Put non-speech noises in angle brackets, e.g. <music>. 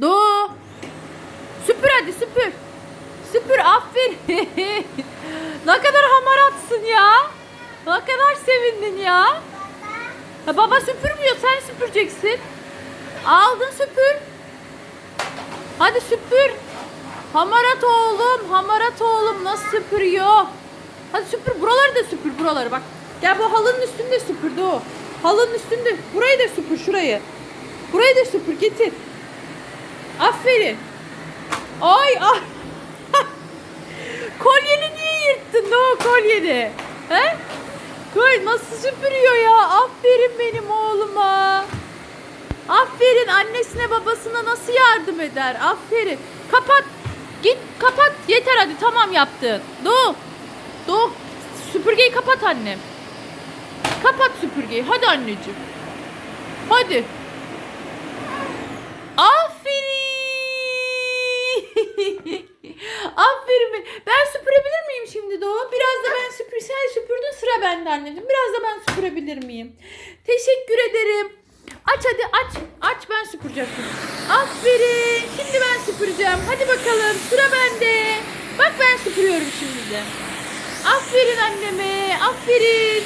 Doğu. Süpür hadi süpür. Süpür aferin. <laughs> ne kadar hamaratsın ya. Ne kadar sevindin ya. Ha, baba süpürmüyor sen süpüreceksin. Aldın süpür. Hadi süpür. Hamarat oğlum, hamarat oğlum nasıl süpürüyor? Hadi süpür buraları da süpür buraları bak. Gel bu halının üstünde süpür Doğu. Halının üstünde. Burayı da süpür şurayı. Burayı da süpür getir. Aferin. Ay ay. <laughs> kolyeni niye yırttın Doğu kolyeni? He? Koy nasıl süpürüyor ya? Aferin benim oğluma. Aferin annesine babasına nasıl yardım eder? Aferin. Kapat. Git kapat. Yeter hadi tamam yaptın. Doğu. Doğu. Süpürgeyi kapat annem. Kapat süpürgeyi. Hadi anneciğim. Hadi. <laughs> Aferin. Be. Ben süpürebilir miyim şimdi Doğu? Biraz da ben süpür. Sen süpürdün sıra bende anneciğim. Biraz da ben süpürebilir miyim? Teşekkür ederim. Aç hadi aç. Aç ben süpüreceğim. Aferin. Şimdi ben süpüreceğim. Hadi bakalım sıra bende. Bak ben süpürüyorum şimdi de. Aferin anneme. Aferin.